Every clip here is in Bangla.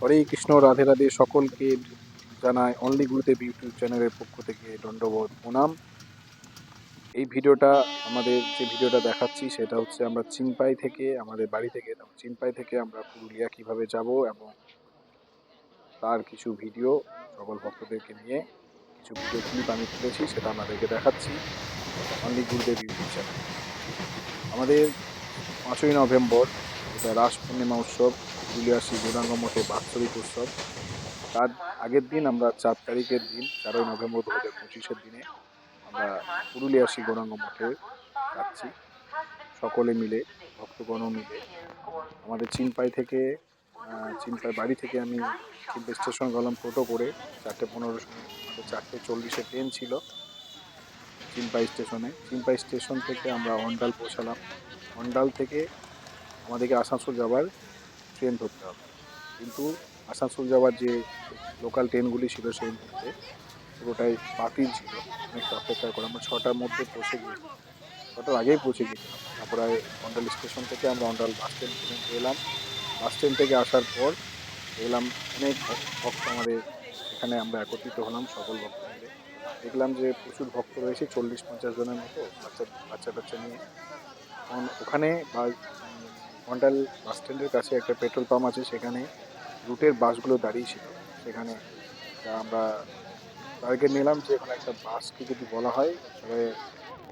হরে কৃষ্ণ, রাধে রাধে সকলকে জানায় অনলি গুরুদেব ইউটিউব চ্যানেলের পক্ষ থেকে দণ্ডবোধ, প্রণাম। এই ভিডিওটা আমাদের যে ভিডিওটা দেখাচ্ছি সেটা হচ্ছে আমরা চিনপাই থেকে, আমাদের বাড়ি থেকে চিনপাই থেকে আমরা পুরুলিয়া কীভাবে যাব এবং তার কিছু ভিডিও সকল ভক্তদেরকে নিয়ে কিছু ভিডিও ক্লিপ আমি তুলেছি, সেটা আমাদেরকে দেখাচ্ছি অনলি গুরুদেব ইউটিউব চ্যানেল আমাদের পাঁচই নভেম্বর, এটা রাস পূর্ণিমা উৎসব। শ্রী গৌরাঙ্গ মঠে বাৎসরিক উৎসব। তার আগের দিন আমরা চার তারিখের দিন, চারই নভেম্বর দু হাজার পঁচিশের দিনে আমরা পুরুলিয়া শ্রী গৌরাঙ্গ মঠে যাচ্ছি। সকলে মিলে, ভক্তগণও মিলে। আমাদের চিনপাই থেকে চিনপাই বাড়ি থেকে আমি চিনপাই স্টেশন গেলাম টোটো করে। চারটে পনেরো সময় চারটে চল্লিশে ট্রেন ছিল চিনপাই স্টেশনে। চিনপাই স্টেশন থেকে আমরা অন্ডাল পৌঁছালাম। অন্ডাল থেকে আমাদেরকে আসানসোল যাওয়ার ট্রেন ধরতে হবে। কিন্তু আসানসোল যাওয়ার যে লোকাল ট্রেনগুলি ছিল সেই মুহূর্তে পুরোটাই বাতিল ছিল। অনেকটা অপেক্ষা করে আমরা ছটার মধ্যে পৌঁছে গিয়ে ছটার আগেই পৌঁছে গিয়েছিলাম। তারপরে অন্ডাল স্টেশন থেকে আমরা অন্ডাল বাস স্ট্যান্ড পর্যন্ত এলাম। বাস স্ট্যান্ড থেকে আসার পর দেখলাম অনেক ভক- ভক্ত আমাদের এখানে আমরা একত্রিত হলাম সকল ভক্ত মিলে দেখলাম যে প্রচুর ভক্ত রয়েছে, চল্লিশ পঞ্চাশ জনের মতো বাচ্চা বাচ্চা কাচ্চা নিয়ে। কারণ ওখানে বা মন্ডাল বাস স্ট্যান্ডের কাছে একটা পেট্রোল পাম্প আছে, সেখানে রুটের বাসগুলো দাঁড়িয়ে ছিল সেখানে আমরা টার্গেট নিলাম যে এখানে একটা বাসকে যদি বলা হয় তবে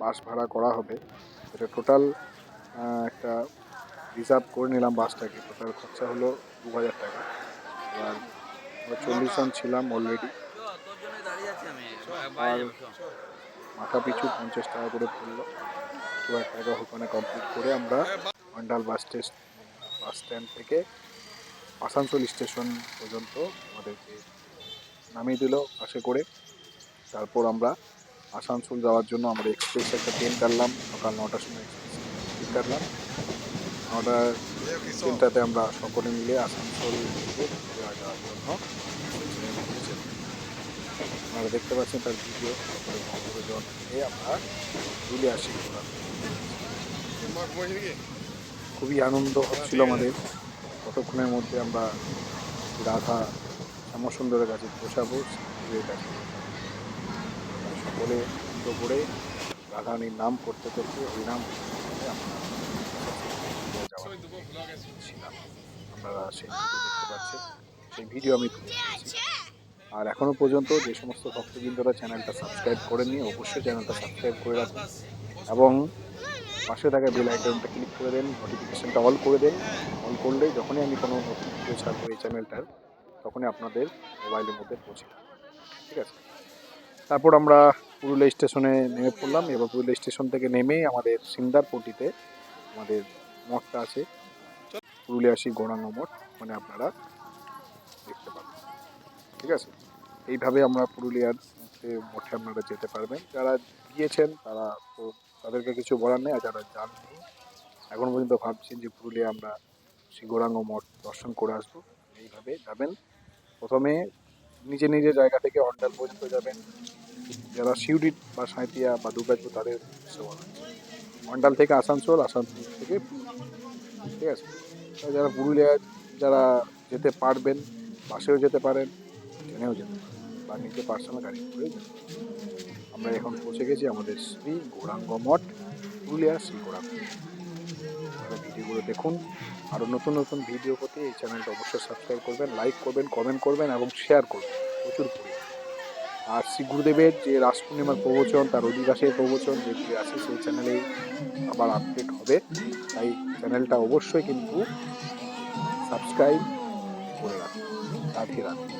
বাস ভাড়া করা হবে। এটা টোটাল একটা রিজার্ভ করে নিলাম বাসটাকে। টোটাল খরচা হলো দু হাজার টাকা। এবার আমরা চল্লিশ জন ছিলাম অলরেডি মাথা পিছু পঞ্চাশ টাকা করে পড়ল। দু হাজার টাকা ওখানে কমপ্লিট করে আমরা মন্ডাল বাস স্টেশন বাস স্ট্যান্ড থেকে আসানসোল স্টেশন পর্যন্ত আমাদেরকে নামিয়ে দিল বাসে করে। তারপর আমরা আসানসোল যাওয়ার জন্য আমরা এক্সপ্রেস একটা ট্রেন কাটলাম সকাল নটার সময় ট্রেন কাটলাম নটার ট্রেনটাতে আমরা সকলে মিলে আসানসোল যাওয়ার জন্য আপনারা দেখতে পাচ্ছেন তার ভিডিও ভক্তজন মিলে আমরা পুরুলিয়া আসি। খুবই আনন্দ হচ্ছিল আমাদের। কতক্ষণের মধ্যে আমরা রাধা শ্যামসুন্দরের কাছে শিবের কাছে। সকলে করে রাধারানীর নাম করতে করতে ওই নাম আপনারা সেই ভিডিও দেখতে সেই ভিডিও আমি আর এখনও পর্যন্ত যে সমস্ত ভক্তবৃন্দরা চ্যানেলটা সাবস্ক্রাইব করেননি, অবশ্যই চ্যানেলটা সাবস্ক্রাইব করে রাখুন। এবং পাশে থাকা বেল আইকনটা ক্লিক করে দেন নোটিফিকেশনটা অল করে দেন। অল করলে যখনই আমি কোনো নতুন ভিডিও ছাড়বো এই চ্যানেলটার তখনই আপনাদের মোবাইলের মধ্যে পৌঁছে। ঠিক আছে? তারপর আমরা পুরুলিয়া স্টেশনে নেমে পড়লাম এবার পুরুলিয়া স্টেশন থেকে নেমে আমাদের সিন্দারপট্টিতে আমাদের মঠটা আছে। পুরুলিয়া শ্রী গৌরাঙ্গ মঠ মানে আপনারা দেখতে পাবেন। ঠিক আছে? এইভাবে আমরা পুরুলিয়ার মঠে আপনারা যেতে পারবেন। যারা গিয়েছেন তারা তো তাদেরকে কিছু বলার নেই আর যারা যাননি এখন পর্যন্ত ভাবছেন যে পুরুলিয়া আমরা শ্রী গৌরাঙ্গ মঠ দর্শন করে আসব। এইভাবে যাবেন। প্রথমে নিজে নিজের জায়গা থেকে অন্ডাল পর্যন্ত যাবেন। যারা সিউড়ি বা সাঁইতিয়া বা দুর্গাপুর, তাদের অন্ডাল থেকে আসানসোল আসানসোল থেকে ঠিক আছে? যারা পুরুলিয়া, যারা যেতে পারবেন, বাসেও যেতে পারেন, ট্রেনেও যেতে পারেন, বা নিজে পার্সোনাল গাড়ি করেও যেতে আমরা এখন পৌঁছে গেছি আমাদের শ্রী গৌরাঙ্গ মঠ পুরুলিয়া শ্রী গৌরাঙ্গ ভিডিওগুলো দেখুন। আরও নতুন নতুন ভিডিও পেতে এই চ্যানেলটা অবশ্যই সাবস্ক্রাইব করবেন লাইক করবেন কমেন্ট করবেন এবং শেয়ার করবেন। প্রচুর আর শ্রী গুরুদেবের যে রাস পূর্ণিমার প্রবচন, তার অধিবাসের প্রবচন যেগুলি আছে, সেই চ্যানেলে আবার আপডেট হবে। তাই চ্যানেলটা অবশ্যই কিন্তু সাবস্ক্রাইব করে রাখুন। রাখে রাখুন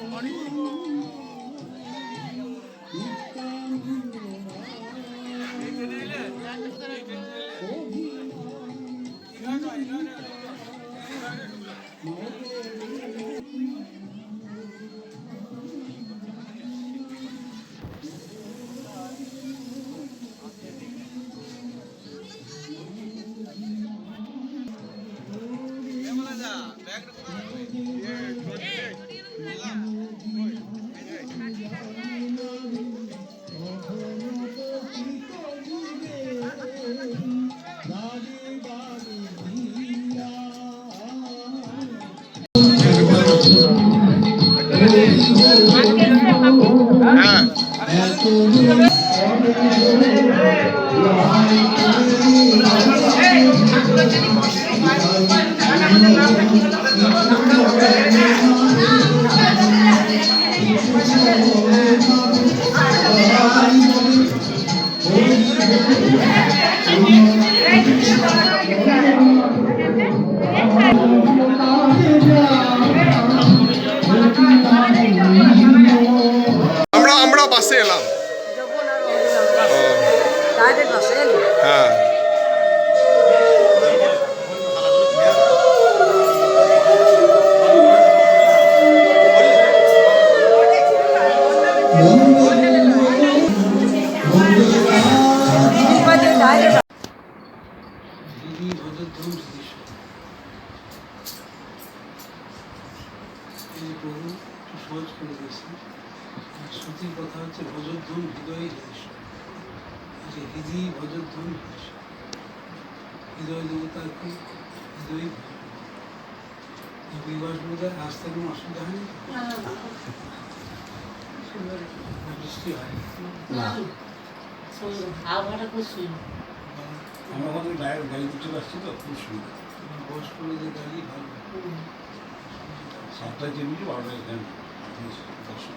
Hey, I'm going to আমরা আমরা বাসে এলাম। হ্যাঁ। ডাইরেক্ট করে দিয়েছেন। আর শ্রুতির কথা হচ্ছে ভজধ্বম হৃদয় যে হৃদি ভজধ্বম হৃদয় দেবতাকে হৃদয় বিবাস বোধহয় রাস্তায় কোনো অসুবিধা হয়নি? বৃষ্টি হয়। আবহাওয়াটা খুব সুন্দর। আমরা আমাদের গাড়ি গাড়িতে চলে আসছি তো? খুব সুবিধা গাড়ি ভালো। সাতটায় চেপেছি বারোটায় এখানে দর্শন